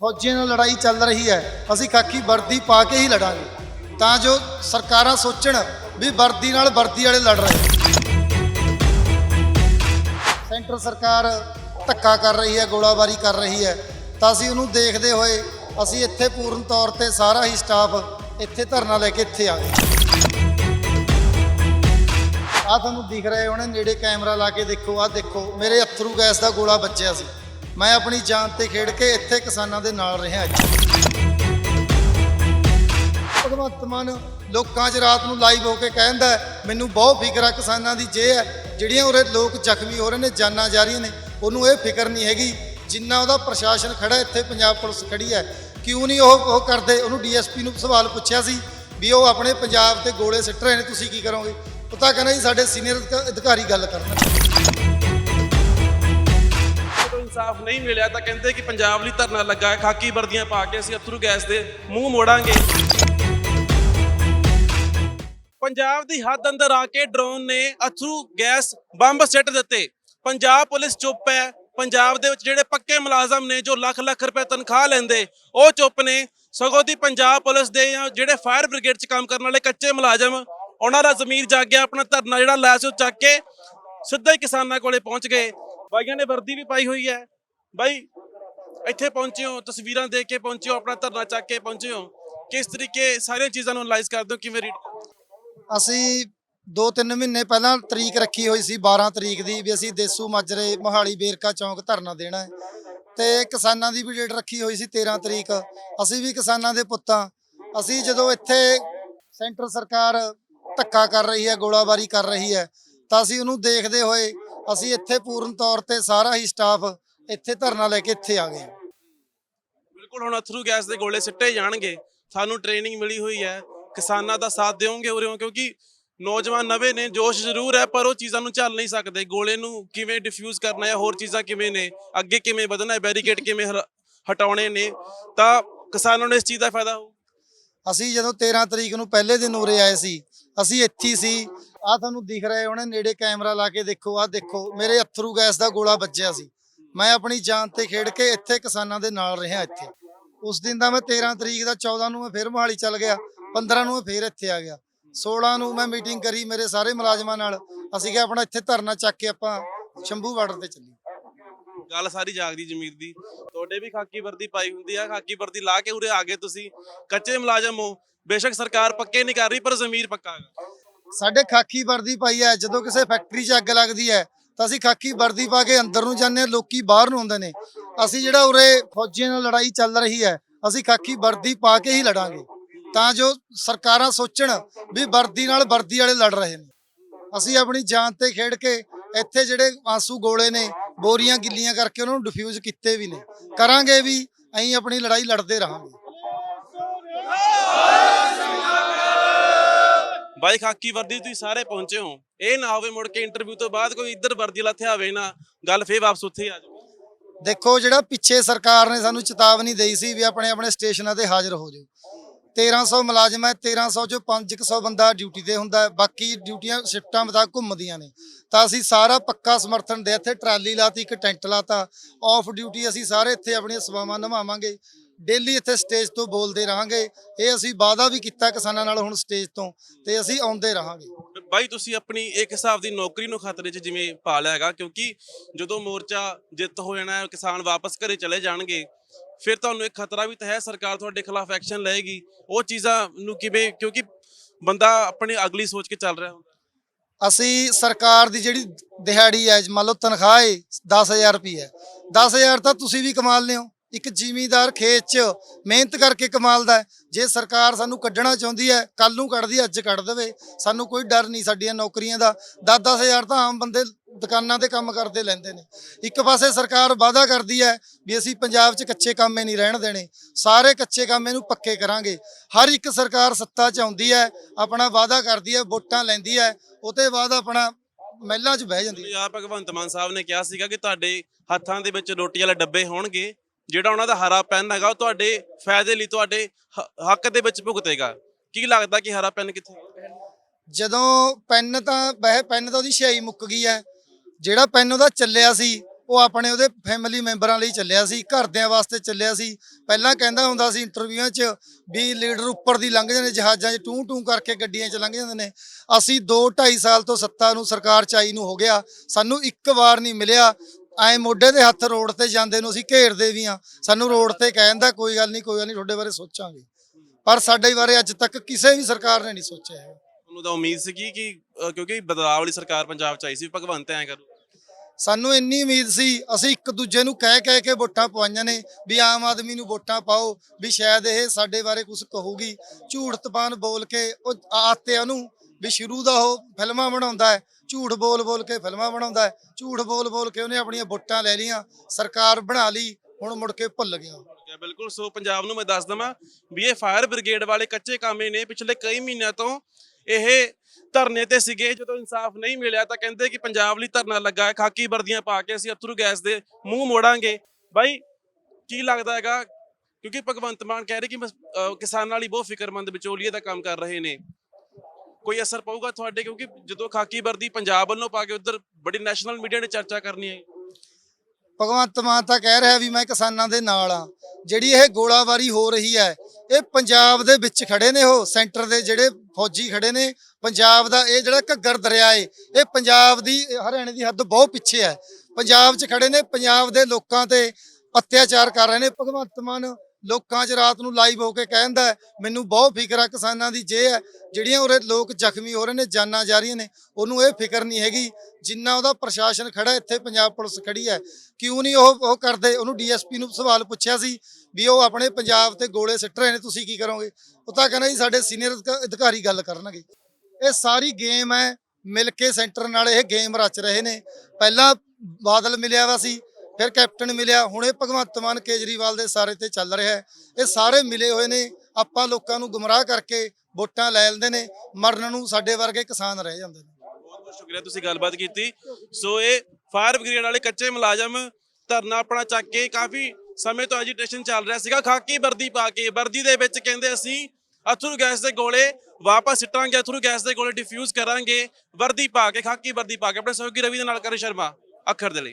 ਫੌਜੀਆਂ ਨਾਲ ਲੜਾਈ ਚੱਲ ਰਹੀ ਹੈ, ਅਸੀਂ ਖਾਕੀ ਵਰਦੀ ਪਾ ਕੇ ਹੀ ਲੜਾਂਗੇ। ਤਾਂ ਜੋ ਸਰਕਾਰਾਂ ਸੋਚਣ ਵੀ ਵਰਦੀ ਨਾਲ ਵਰਦੀ ਵਾਲੇ ਲੜ ਰਹੇ ਸੈਂਟਰ ਸਰਕਾਰ ਧੱਕਾ ਕਰ ਰਹੀ ਹੈ, ਗੋਲਾਬਾਰੀ ਕਰ ਰਹੀ ਹੈ। ਤਾਂ ਅਸੀਂ ਉਹਨੂੰ ਦੇਖਦੇ ਹੋਏ ਅਸੀਂ ਇੱਥੇ ਪੂਰਨ ਤੌਰ ਤੇ ਸਾਰਾ ਹੀ ਸਟਾਫ ਇੱਥੇ ਧਰਨਾ ਲੈ ਕੇ ਇੱਥੇ ਆ ਗਏ। ਆ ਤੁਹਾਨੂੰ ਦਿਖ ਰਹੇ ਉਹਨੇ ਨੇੜੇ ਕੈਮਰਾ ਲਾ ਕੇ ਦੇਖੋ ਆ ਦੇਖੋ, ਮੇਰੇ ਅਥਰੂ ਗੈਸ ਦਾ ਗੋਲਾ ਵੱਜਿਆ ਸੀ। ਮੈਂ ਆਪਣੀ ਜਾਨ ਤੇ ਖੇਡ ਕੇ ਇੱਥੇ ਕਿਸਾਨਾਂ ਦੇ ਨਾਲ ਰਿਹਾ ਭਗਵੰਤ ਮਾਨ ਲੋਕਾਂ 'ਚ ਰਾਤ ਨੂੰ ਲਾਈਵ ਹੋ ਕੇ ਕਹਿੰਦਾ ਹੈ, ਮੈਨੂੰ ਬਹੁਤ ਫਿਕਰ ਆ ਕਿਸਾਨਾਂ ਦੀ ਜੇ ਹੈ। ਜਿਹੜੀਆਂ ਉਰੇ ਲੋਕ ਜ਼ਖਮੀ ਹੋ ਰਹੇ ਨੇ ਜਾਨਾਂ ਜਾ ਰਹੀਆਂ ਨੇ ਉਹਨੂੰ ਇਹ ਫਿਕਰ ਨਹੀਂ ਹੈਗੀ। ਜਿੰਨਾ ਉਹਦਾ ਪ੍ਰਸ਼ਾਸਨ ਖੜਾ ਇੱਥੇ ਪੰਜਾਬ ਪੁਲਿਸ ਖੜੀ ਹੈ। ਕਿਉਂ ਨਹੀਂ ਉਹ ਉਹ ਕਰਦੇ? ਉਹਨੂੰ ਡੀਐਸਪੀ ਨੂੰ ਸਵਾਲ ਪੁੱਛਿਆ ਸੀ ਵੀ ਉਹ ਆਪਣੇ ਪੰਜਾਬ ਤੇ ਗੋਲੇ ਸਿੱਟ ਰਹੇ ਨੇ ਤੁਸੀਂ ਕੀ ਕਰੋਗੇ? ਪਤਾ ਕਹਿੰਦਾ ਜੀ ਸਾਡੇ ਸੀਨੀਅਰ ਅਧਿਕਾਰੀ ਗੱਲ ਕਰਨ ਇਨਸਾਫ ਨਹੀਂ ਮਿਲਿਆ ਤਾਂ ਕਹਿੰਦੇ ਕਿ ਪੰਜਾਬ ਲਈ ਧਰਨਾ ਲੱਗਾ ਹੈ। ਖਾਕੀ ਵਰਦੀਆਂ ਪਾ ਕੇ ਅਸੀਂ ਅਥਰੂ ਗੈਸ ਦੇ ਮੂੰਹ ਮੋੜਾਂਗੇ। ਪੰਜਾਬ ਦੀ ਹੱਦ ਅੰਦਰ ਆ ਕੇ ਡਰੋਨ ਨੇ ਅਥਰੂ ਗੈਸ ਬੰਬ ਸਿੱਟ ਦਿੱਤੇ। ਪੰਜਾਬ ਪੁਲਿਸ ਚੁੱਪ ਹੈ। ਪੰਜਾਬ ਦੇ ਵਿੱਚ ਜਿਹੜੇ ਪੱਕੇ ਮੁਲਾਜ਼ਮ ਨੇ ਜੋ ਲੱਖ ਲੱਖ ਰੁਪਏ ਤਨਖਾਹ ਲੈਂਦੇ, ਉਹ ਚੁੱਪ ਨੇ। ਸਗੋਂ ਦੀ ਪੰਜਾਬ ਪੁਲਿਸ ਦੇ ਜਿਹੜੇ ਫਾਇਰ ਬ੍ਰਿਗੇਡ 'ਚ ਕੰਮ ਕਰਨ ਵਾਲੇ ਕੱਚੇ ਮੁਲਾਜ਼ਮ, ਉਹਨਾਂ ਦਾ ਜ਼ਮੀਰ ਜਾਗ ਗਿਆ ਆਪਣਾ ਧਰਨਾ ਜਿਹੜਾ ਲਾਇਆ ਸੀ, ਉਹ ਚੱਕ ਕੇ ਸਿੱਧਾ ਹੀ ਕਿਸਾਨਾਂ ਕੋਲੇ ਪਹੁੰਚ ਗਏ। ਬਾਈਆਂ ਨੇ ਵਰਦੀ ਵੀ ਪਾਈ ਹੋਈ ਹੈ। ਬਾਈ, ਇੱਥੇ ਪਹੁੰਚੇ ਹੋ, ਤਸਵੀਰਾਂ ਦੇਖ ਕੇ ਪਹੁੰਚੇ ਹੋ, ਆਪਣਾ ਧਰਨਾ ਚੱਕ ਕੇ ਪਹੁੰਚੇ ਹੋ। ਕਿਸ ਤਰੀਕੇ ਸਾਰੀਆਂ ਚੀਜ਼ਾਂ ਨੂੰ ਅਨਲਾਈਜ਼ ਕਰਦੇ ਹੋ, ਕਿਵੇਂ ਰੀਡ ਅਸੀਂ 2-3 ਮਹੀਨੇ ਪਹਿਲਾਂ ਤਰੀਕ ਰੱਖੀ ਹੋਈ ਸੀ 12 ਤਰੀਕ ਦੀ, ਵੀ ਅਸੀਂ ਦੇਸੂ ਮਾਜਰੇ ਮੋਹਾਲੀ ਬੇਰਕਾ ਚੌਂਕ ਧਰਨਾ ਦੇਣਾ ਹੈ। ਤੇ ਕਿਸਾਨਾਂ ਦੀ ਵੀ ਡੇਟ ਰੱਖੀ ਹੋਈ ਸੀ 13 ਤਰੀਕ। ਅਸੀਂ ਵੀ ਕਿਸਾਨਾਂ ਦੇ ਪੁੱਤਾਂ। ਅਸੀਂ ਜਦੋਂ ਇੱਥੇ ਸੈਂਟਰ ਸਰਕਾਰ ਧੱਕਾ ਕਰ ਰਹੀ ਹੈ, ਗੋਲਾਬਾਰੀ ਕਰ ਰਹੀ ਹੈ, ਤਾਂ ਅਸੀਂ ਉਹਨੂੰ ਦੇਖਦੇ ਹੋਏ ਅਸੀਂ ਇੱਥੇ ਪੂਰਨ ਤੌਰ ਤੇ ਸਾਰਾ ਹੀ ਸਟਾਫ ਇੱਥੇ ਧਰਨਾ ਲੈ ਕੇ ਇੱਥੇ ਆ ਗਏ ਬਿਲਕੁਲ ਹੁਣ ਅਥਰੂ ਗੈਸ ਦੇ ਗੋਲੇ ਸਿੱਟੇ ਜਾਣਗੇ। ਸਾਨੂੰ ਟ੍ਰੇਨਿੰਗ ਮਿਲੀ ਹੋਈ ਹੈ। ਕਿਸਾਨਾਂ ਦਾ ਸਾਥ ਦਿਓਗੇ ਉਰਿਓਂ ਕਿਉਂਕਿ ਨੌਜਵਾਨ ਨਵੇਂ ਨੇ ਜੋਸ਼ ਜ਼ਰੂਰ ਹੈ ਪਰ ਉਹ ਚੀਜ਼ਾਂ ਨੂੰ ਝੱਲ ਨਹੀਂ ਸਕਦੇ। ਗੋਲੇ ਨੂੰ ਕਿਵੇਂ ਡਿਫਿਊਜ਼ ਕਰਨਾ ਹੈ ਹੋਰ ਚੀਜ਼ਾਂ ਕਿਵੇਂ ਨੇ? ਅੱਗੇ ਕਿਵੇਂ ਵਧਣਾ ਹੈ ਬੈਰੀਕੇਡ ਕਿਵੇਂ ਹਟਾਉਣੇ ਨੇ? ਤਾਂ ਕਿਸਾਨਾਂ ਨੂੰ ਇਸ ਚੀਜ਼ ਦਾ ਫਾਇਦਾ ਹੋਊ। ਅਸੀਂ ਜਦੋਂ 13 ਤਰੀਕ ਨੂੰ ਪਹਿਲੇ ਦਿਨ ਉਰੇ ਆਏ ਸੀ ਅਸੀਂ ਇੱਥੇ ਸੀ। ਆ ਤੁਹਾਨੂੰ ਦਿਖ ਰਹੇ ਹੋਣੇ ਨੇੜੇ ਕੈਮਰਾ ਲਾ ਕੇ ਦੇਖੋ ਆ ਦੇਖੋ। ਮੇਰੇ ਅਥਰੂ ਗੈਸ ਦਾ ਗੋਲਾ ਵੱਜਿਆ ਸੀ। ਮੈਂ ਆਪਣੀ ਜਾਨ ਤੇ ਖੇਡ ਕੇ ਇੱਥੇ ਕਿਸਾਨਾਂ ਦੇ ਨਾਲ ਰਿਹਾ ਇੱਥੇ। ਉਸ ਦਿਨ ਦਾ ਮੈਂ 13 ਤਰੀਕ ਦਾ 14 ਨੂੰ ਮੈਂ ਫਿਰ ਮੋਹਾਲੀ ਚੱਲ ਗਿਆ 15 ਨੂੰ ਮੈਂ ਫਿਰ ਇੱਥੇ ਆ ਗਿਆ। 16 ਨੂੰ ਮੈਂ ਮੀਟਿੰਗ ਕਰੀ ਮੇਰੇ ਸਾਰੇ ਮੁਲਾਜ਼ਮਾਂ ਨਾਲ। ਅਸੀਂ ਕਿਹਾ ਆਪਣਾ ਇੱਥੇ ਧਰਨਾ ਚੱਕ ਕੇ ਆਪਾਂ ਸ਼ੰਭੂ ਬਾਰਡਰ ਤੇ ਚੱਲੀ ਗੱਲ ਸਾਰੀ ਜਾਗਦੀ ਜ਼ਮੀਰ ਦੀ। ਤੁਹਾਡੇ ਵੀ ਖਾਕੀ ਵਰਦੀ ਪਾਈ ਹੁੰਦੀ ਆ। ਖਾਕੀ ਵਰਦੀ ਲਾ ਕੇ ਉਰੇ ਆ ਗਏ ਤੁਸੀਂ। ਕੱਚੇ ਮੁਲਾਜ਼ਮ ਹੋ। ਬੇਸ਼ੱਕ ਸਰਕਾਰ ਪੱਕੇ ਨਹੀਂ ਕਰ ਰਹੀ ਪਰ ਜ਼ਮੀਰ ਪੱਕਾ ਹੈ ਸਾਡੇ ਖਾਕੀ ਵਰਦੀ ਪਾਈ ਹੈ। ਜਦੋਂ ਕਿਸੇ ਫੈਕਟਰੀ 'ਚ ਅੱਗ ਲੱਗਦੀ ਹੈ ਤਾਂ ਅਸੀਂ ਖਾਕੀ ਵਰਦੀ ਪਾ ਕੇ ਅੰਦਰ ਨੂੰ ਜਾਂਦੇ ਹਾਂ, ਲੋਕੀ ਬਾਹਰ ਨੂੰ ਆਉਂਦੇ ਨੇ। ਅਸੀਂ ਜਿਹੜਾ ਉਰੇ ਫੌਜੀਆਂ ਨਾਲ ਲੜਾਈ ਚੱਲ ਰਹੀ ਹੈ, ਅਸੀਂ ਖਾਕੀ ਵਰਦੀ ਪਾ ਕੇ ਹੀ ਲੜਾਂਗੇ। ਤਾਂ ਜੋ ਸਰਕਾਰਾਂ ਸੋਚਣ ਵੀ ਵਰਦੀ ਨਾਲ ਵਰਦੀ ਵਾਲੇ ਲੜ ਰਹੇ ਨੇ। ਅਸੀਂ ਆਪਣੀ ਜਾਨ ਤੇ ਖੇਡ ਕੇ ਇੱਥੇ ਜਿਹੜੇ ਆਂਸੂ ਗੋਲੇ ਨੇ, ਬੋਰੀਆਂ ਗਿੱਲੀਆਂ ਕਰਕੇ ਉਹਨਾਂ ਨੂੰ ਡਿਫਿਊਜ਼ ਕੀਤੇ ਵੀ ਨੇ। ਕਰਾਂਗੇ ਵੀ, ਅਸੀਂ ਆਪਣੀ ਲੜਾਈ ਲੜਦੇ ਰਹਾਂਗੇ। ਬਾਈ ਖਾਕੀ ਵਰਦੀ ਤੁਸੀਂ ਸਾਰੇ ਪਹੁੰਚੇ ਹੋ। ਇਹ ਨਾ ਹੋਵੇ ਮੁੜ ਕੇ ਇੰਟਰਵਿਊ ਤੋਂ ਬਾਅਦ ਕੋਈ ਇੱਧਰ ਵਰਦੀ ਲਾਥੇ ਆਵੇ ਨਾ, ਗੱਲ ਫੇਰ ਵਾਪਸ ਉੱਥੇ ਹੀ ਆ ਜਾਵੇ ਦੇਖੋ, ਜਿਹੜਾ ਪਿੱਛੇ ਸਰਕਾਰ ਨੇ ਸਾਨੂੰ ਚੇਤਾਵਨੀ ਦੇਈ ਸੀ ਵੀ ਆਪਣੇ ਆਪਣੇ ਸਟੇਸ਼ਨਾਂ ਤੇ ਹਾਜ਼ਰ ਹੋ ਜਾਓ। 1300 ਮੁਲਾਜ਼ਮ ਹੈ 1300 ਚੋਂ 500 ਬੰਦਾ ਡਿਊਟੀ ਤੇ ਹੁੰਦਾ ਹੈ, ਬਾਕੀ ਡਿਊਟੀਆਂ ਸ਼ਿਫਟਾਂ ਮੁਤਾਬਕ ਘੁੰਮਦੀਆਂ ਨੇ। ਤਾਂ ਅਸੀਂ ਸਾਰਾ ਪੱਕਾ ਸਮਰਥਨ ਦੇ ਇੱਥੇ ਟਰਾਲੀ ਲਾਤੀ, ਇੱਕ ਟੈਂਟ ਲਾਤਾ। ਆਫ ਡਿਊਟੀ ਅਸੀਂ ਸਾਰੇ ਇੱਥੇ ਆਪਣੀਆਂ ਸੇਵਾਵਾਂ ਨਿਭਾਵਾਂਗੇ। ਡੇਲੀ ਇੱਥੇ ਸਟੇਜ ਤੋਂ ਬੋਲਦੇ ਰਹਾਂਗੇ। ਇਹ ਅਸੀਂ ਵਾਅਦਾ ਵੀ ਕੀਤਾ ਕਿਸਾਨਾਂ ਨਾਲ ਹੁਣ ਸਟੇਜ ਤੋਂ ਤੇ ਅਸੀਂ ਆਉਂਦੇ ਰਹਾਂਗੇ। ਬਾਈ ਤੁਸੀਂ ਆਪਣੀ ਇੱਕ ਹਿਸਾਬ ਦੀ ਨੌਕਰੀ ਨੂੰ ਖਤਰੇ 'ਚ ਜਿਵੇਂ ਪਾ ਲਿਆ ਹੈਗਾ ਕਿਉਂਕਿ ਜਦੋਂ ਮੋਰਚਾ ਜਿੱਤ ਹੋ ਜਾਣਾ ਹੈ, ਕਿਸਾਨ ਵਾਪਸ ਘਰੇ ਚਲੇ ਜਾਣਗੇ ਫਿਰ ਤੁਹਾਨੂੰ ਇੱਕ ਖਤਰਾ ਵੀ ਤਾਂ ਹੈ ਸਰਕਾਰ ਤੁਹਾਡੇ ਖਿਲਾਫ ਐਕਸ਼ਨ ਲਏਗੀ। ਉਹ ਚੀਜ਼ਾਂ ਨੂੰ ਕਿਵੇਂ ਕਿਉਂਕਿ ਬੰਦਾ ਆਪਣੀ ਅਗਲੀ ਸੋਚ ਕੇ ਚੱਲ ਰਿਹਾ। ਹੁੰਦਾ ਅਸੀਂ ਸਰਕਾਰ ਦੀ ਜਿਹੜੀ ਦਿਹਾੜੀ ਹੈ ਮੰਨ ਲਓ ਤਨਖਾਹ ਹੈ 10000 ਰੁਪਏ ਹੈ 10000 ਤਾਂ ਤੁਸੀਂ ਵੀ ਕਮਾ ਹੋ। ਇੱਕ ਜ਼ਿਮੀਂਦਾਰ ਖੇਤ 'ਚ ਮਿਹਨਤ ਕਰਕੇ ਕਮਾਲਦਾ ਜੇ ਸਰਕਾਰ ਸਾਨੂੰ ਕੱਢਣਾ ਚਾਹੁੰਦੀ ਹੈ ਕੱਲ ਨੂੰ ਕੱਢਦੀ ਅੱਜ ਕੱਢ ਦੇਵੇ। ਸਾਨੂੰ ਕੋਈ ਡਰ ਨਹੀਂ ਸਾਡੀਆਂ ਨੌਕਰੀਆਂ ਦਾ। 10-10000 ਤਾਂ ਆਮ ਬੰਦੇ ਦੁਕਾਨਾਂ ਤੇ ਕੰਮ ਕਰਦੇ ਲੈਂਦੇ ਨੇ। ਇੱਕ ਪਾਸੇ ਸਰਕਾਰ ਵਾਅਦਾ ਕਰਦੀ ਹੈ ਵੀ ਅਸੀਂ ਪੰਜਾਬ 'ਚ ਕੱਚੇ ਕਾਮੇ ਨਹੀਂ ਰਹਿਣ ਦੇਣੇ। ਸਾਰੇ ਕੱਚੇ ਕੰਮੇ ਨੂੰ ਪੱਕੇ ਕਰਾਂਗੇ। ਹਰ ਇੱਕ ਸਰਕਾਰ ਸੱਤਾ 'ਚ ਆਉਂਦੀ ਹੈ, ਆਪਣਾ ਵਾਅਦਾ ਕਰਦੀ ਹੈ, ਵੋਟਾਂ ਲੈਂਦੀ ਹੈ। ਉਹਤੇ ਬਾਅਦ ਆਪਣਾ ਮਹਿਲਾਂ 'ਚ ਬਹਿ ਜਾਂਦੀ ਹੈ। ਭਗਵੰਤ ਮਾਨ ਸਾਹਿਬ ਨੇ ਕਿਹਾ ਸੀਗਾ ਕਿ ਤੁਹਾਡੇ ਹੱਥਾਂ ਦੇ ਵਿੱਚ ਰੋਟੀ ਵਾਲੇ ਡੱਬੇ ਹੋਣਗੇ। ਜਿਹੜਾ ਉਹਨਾਂ ਦਾ ਹਰਾ ਪੈਨ ਹੈਗਾ, ਉਹ ਤੁਹਾਡੇ ਫਾਇਦੇ ਲਈ, ਤੁਹਾਡੇ ਹੱਕ ਦੇ ਵਿੱਚ ਭੁਗਤੇਗਾ। ਕੀ ਲੱਗਦਾ ਕਿ ਹਰਾ ਪੈਨ ਕਿੱਥੇ? ਜਦੋਂ ਪੈਨ ਤਾਂ, ਵੈਸੇ ਪੈਨ ਤਾਂ ਉਹਦੀ ਸਿਆਹੀ ਮੁੱਕ ਗਈ ਹੈ। ਜਿਹੜਾ ਪੈਨ ਉਹਦਾ ਚੱਲਿਆ ਸੀ, ਉਹ ਆਪਣੇ ਉਹਦੇ ਫੈਮਿਲੀ ਮੈਂਬਰਾਂ ਲਈ ਚੱਲਿਆ ਸੀ, ਘਰਦਿਆਂ ਵਾਸਤੇ ਚੱਲਿਆ ਸੀ। ਪਹਿਲਾਂ ਕਹਿੰਦਾ ਹੁੰਦਾ ਸੀ ਇੰਟਰਵਿਊਆਂ 'ਚ ਵੀ ਲੀਡਰ ਉੱਪਰ ਦੀ ਲੰਘ ਜਾਂਦੇ, ਜਹਾਜ਼ਾਂ 'ਚ ਟੂੰ ਟੂੰ ਕਰਕੇ ਗੱਡੀਆਂ 'ਚ ਲੰਘ ਜਾਂਦੇ ਨੇ। ਅਸੀਂ 2 2.5 ਸਾਲ ਤੋਂ ਸੱਤਾ ਨੂੰ, ਸਰਕਾਰ ਚਾਈ ਨੂੰ ਹੋ ਗਿਆ। ਸਾਨੂੰ ਇੱਕ ਵਾਰ ਨਹੀਂ ਮਿਲਿਆ। ਐ ਮੋਢੇ ਦੇ ਹੱਥ ਰੋਡ ਤੇ ਜਾਂਦੇ ਨੂੰ ਅਸੀਂ ਘੇਰਦੇ ਵੀ ਆ। ਸਾਨੂੰ ਰੋਡ ਤੇ ਕਹਿੰਦਾ ਕੋਈ ਗੱਲ ਨਹੀਂ ਕੋਈ ਗੱਲ ਨਹੀਂ ਤੁਹਾਡੇ ਬਾਰੇ ਸੋਚਾਂਗੇ। ਪਰ ਸਾਡੇ ਬਾਰੇ ਅੱਜ ਤੱਕ ਕਿਸੇ ਵੀ ਸਰਕਾਰ ਨੇ ਨਹੀਂ ਸੋਚਿਆ ਹੈ ਤੁਹਾਨੂੰ ਤਾਂ ਉਮੀਦ ਸੀਗੀ ਕਿ ਅ, ਕਿਉਂਕਿ ਬਦਲਾਅ ਵਾਲੀ ਸਰਕਾਰ ਪੰਜਾਬ ਚ ਆਈ ਸੀ ਭਗਵੰਤ ਐ ਕਰੂ ਸਾਨੂੰ ਇੰਨੀ ਉਮੀਦ ਸੀ ਅਸੀਂ ਇੱਕ ਦੂਜੇ ਨੂੰ ਕਹਿ ਕਹਿ ਕੇ ਵੋਟਾਂ ਪਵਾਈਆਂ ਨੇ ਵੀ ਆਮ ਆਦਮੀ ਨੂੰ ਵੋਟਾਂ ਪਾਓ ਵੀ ਸ਼ਾਇਦ ਇਹ ਸਾਡੇ ਬਾਰੇ ਕੁਝ ਕਹੂਗੀ। ਝੂਠ ਤਪਾਨ ਬੋਲ ਕੇ ਉਹ ਆਤੇ ਉਹਨੂੰ ਵੀ ਸ਼ੁਰੂ ਦਾ ਉਹ ਫਿਲਮਾਂ ਬਣਾਉਂਦਾ ਹੈ, ਝੂਠ ਬੋਲ ਬੋਲ ਕੇ ਫਿਲਮਾਂ ਬਣਾਉਂਦਾ ਹੈ, ਝੂਠ ਬੋਲ ਬੋਲ ਕੇ ਉਹਨੇ ਆਪਣੀਆਂ ਵੋਟਾਂ ਲੈ ਲਈਆਂ, ਸਰਕਾਰ ਬਣਾ ਲਈ, ਹੁਣ ਮੁੜ ਕੇ ਭੁੱਲ ਗਿਆ ਬਿਲਕੁਲ। ਸੋ ਪੰਜਾਬ ਨੂੰ ਮੈਂ ਦੱਸ ਦਵਾਂ ਵੀ ਇਹ ਫਾਇਰ ਬ੍ਰਿਗੇਡ ਵਾਲੇ ਕੱਚੇ ਕਾਮੇ ਨੇ ਪਿਛਲੇ ਕਈ ਮਹੀਨਿਆਂ ਤੋਂ ਇਹ ਧਰਨੇ ਤੇ ਸੀਗੇ। ਜਦੋਂ ਇਨਸਾਫ ਨਹੀਂ ਮਿਲਿਆ ਤਾਂ ਕਹਿੰਦੇ ਕਿ ਪੰਜਾਬ ਲਈ ਧਰਨਾ ਲੱਗਾ ਹੈ, ਖਾਕੀ ਵਰਦੀਆਂ ਪਾ ਕੇ ਅਸੀਂ ਅਥਰੂ ਗੈਸ ਦੇ ਮੂੰਹ ਮੋੜਾਂਗੇ। ਬਾਈ, ਕੀ ਲੱਗਦਾ ਹੈਗਾ? ਕਿਉਂਕਿ ਭਗਵੰਤ ਮਾਨ ਕਹਿ ਰਹੇ ਕਿ ਕਿਸਾਨਾਂ ਲਈ ਬਹੁਤ ਫਿਕਰਮੰਦ, ਵਿਚੋਲੀਏ ਦਾ ਕੰਮ ਕਰ ਰਹੇ ਨੇ। ਕੋਈ ਅਸਰ ਪਊਗਾ ਤੁਹਾਡੇ? ਕਿਉਂਕਿ ਜਦੋਂ ਖਾਕੀ ਵਰਦੀ ਪੰਜਾਬ ਵੱਲੋਂ ਪਾ ਕੇ ਉਧਰ ਬੜੀ ਨੈਸ਼ਨਲ ਮੀਡੀਆ ਨੇ ਚਰਚਾ ਕਰਨੀ ਹੈ। ਭਗਵੰਤ ਮਾਨ ਤਾਂ ਕਹਿ ਰਿਹਾ ਵੀ ਮੈਂ ਕਿਸਾਨਾਂ ਦੇ ਨਾਲ ਆ ਜਿਹੜੀ ਇਹ ਗੋਲਾਬਾਰੀ ਹੋ ਰਹੀ ਹੈ, ਇਹ ਪੰਜਾਬ ਦੇ ਵਿੱਚ ਖੜੇ ਨੇ ਉਹ, ਸੈਂਟਰ ਦੇ ਜਿਹੜੇ ਫੌਜੀ ਖੜੇ ਨੇ, ਪੰਜਾਬ ਦਾ ਇਹ ਜਿਹੜਾ ਘੱਗਰ ਦਰਿਆ ਏ, ਇਹ ਪੰਜਾਬ ਦੀ ਹਰਿਆਣੇ ਦੀ ਹੱਦ ਬਹੁਤ ਪਿੱਛੇ ਹੈ। ਪੰਜਾਬ 'ਚ ਖੜੇ ਨੇ, ਪੰਜਾਬ ਦੇ ਲੋਕਾਂ ਤੇ ਅਤਿਆਚਾਰ ਕਰ ਰਹੇ ਨੇ। ਭਗਵੰਤ ਮਾਨ ਲੋਕਾਂ 'ਚ ਰਾਤ ਨੂੰ ਲਾਈਵ ਹੋ ਕੇ ਕਹਿੰਦਾ ਹੈ, ਮੈਨੂੰ ਬਹੁਤ ਫਿਕਰ ਆ ਕਿਸਾਨਾਂ ਦੀ ਜੇ ਹੈ। ਜਿਹੜੀਆਂ ਉਰੇ ਲੋਕ ਜ਼ਖਮੀ ਹੋ ਰਹੇ ਨੇ ਜਾਨਾਂ ਜਾ ਰਹੀਆਂ ਨੇ ਉਹਨੂੰ ਇਹ ਫਿਕਰ ਨਹੀਂ ਹੈਗੀ। ਜਿੰਨਾ ਉਹਦਾ ਪ੍ਰਸ਼ਾਸਨ ਖੜਾ ਇੱਥੇ ਪੰਜਾਬ ਪੁਲਿਸ ਖੜੀ ਹੈ। ਕਿਉਂ ਨਹੀਂ ਉਹ ਉਹ ਕਰਦੇ? ਉਹਨੂੰ ਡੀਐਸਪੀ ਨੂੰ ਸਵਾਲ ਪੁੱਛਿਆ ਸੀ ਵੀ ਉਹ ਆਪਣੇ ਪੰਜਾਬ ਤੇ ਗੋਲੇ ਸਿੱਟ ਰਹੇ ਨੇ ਤੁਸੀਂ ਕੀ ਕਰੋਗੇ? ਉਹ ਤਾਂ ਕਹਿੰਦਾ ਜੀ ਸਾਡੇ ਸੀਨੀਅਰ ਅਧਿਕਾਰੀ ਗੱਲ ਕਰਨਗੇ। ਇਹ ਸਾਰੀ ਗੇਮ ਹੈ ਮਿਲ ਕੇ ਸੈਂਟਰ ਨਾਲ ਇਹ ਗੇਮ ਰਚ ਰਹੇ ਨੇ। ਪਹਿਲਾਂ ਬਾਦਲ ਮਿਲਿਆ ਵਾ ਸੀ ਫਿਰ ਕੈਪਟਨ ਮਿਲਿਆ। ਹੁਣ ਇਹ ਭਗਵੰਤ ਮਾਨ ਕੇਜਰੀਵਾਲ ਦੇ ਸਾਰੇ ਤੇ ਚੱਲ ਰਿਹਾ ਹੈ। ਇਹ ਸਾਰੇ ਮਿਲੇ ਹੋਏ ਨੇ। ਆਪਾਂ ਲੋਕਾਂ ਨੂੰ ਗੁੰਮਰਾਹ ਕਰਕੇ ਵੋਟਾਂ ਲੈ ਲੈਂਦੇ ਨੇ। ਮਰਨ ਨੂੰ ਸਾਡੇ ਵਰਗੇ ਕਿਸਾਨ ਰਹਿ ਜਾਂਦੇ ਨੇ। ਬਹੁਤ ਬਹੁਤ ਸ਼ੁਕਰੀਆ ਤੁਸੀਂ ਗੱਲਬਾਤ ਕੀਤੀ। ਸੋ ਇਹ ਫਾਇਰ ਬ੍ਰਿਗੇਡ ਵਾਲੇ ਕੱਚੇ ਮੁਲਾਜ਼ਮ ਧਰਨਾ ਆਪਣਾ ਚੱਕ ਕੇ ਕਾਫੀ ਸਮੇਂ ਤੋਂ ਐਜੀਟੇਸ਼ਨ ਚੱਲ ਰਿਹਾ ਸੀਗਾ। ਖਾਕੀ ਵਰਦੀ ਪਾ ਕੇ, ਵਰਦੀ ਦੇ ਵਿੱਚ ਕਹਿੰਦੇ ਅਸੀਂ ਅਥਰੂ ਗੈਸ ਦੇ ਗੋਲੇ ਵਾਪਸ ਸਿੱਟਾਂਗੇ, ਅਥਰੂ ਗੈਸ ਦੇ ਗੋਲੇ ਡਿਫਿਊਜ਼ ਕਰਾਂਗੇ। ਵਰਦੀ ਪਾ ਕੇ, ਖਾਕੀ ਵਰਦੀ ਪਾ ਕੇ, ਆਪਣੇ ਸਹਿਯੋਗੀ ਰਵੀ ਦੇ ਨਾਲ ਕਰੇ ਸ਼ਰਮਾ। ਅੱਖਰ ਦੇ ਲਈ।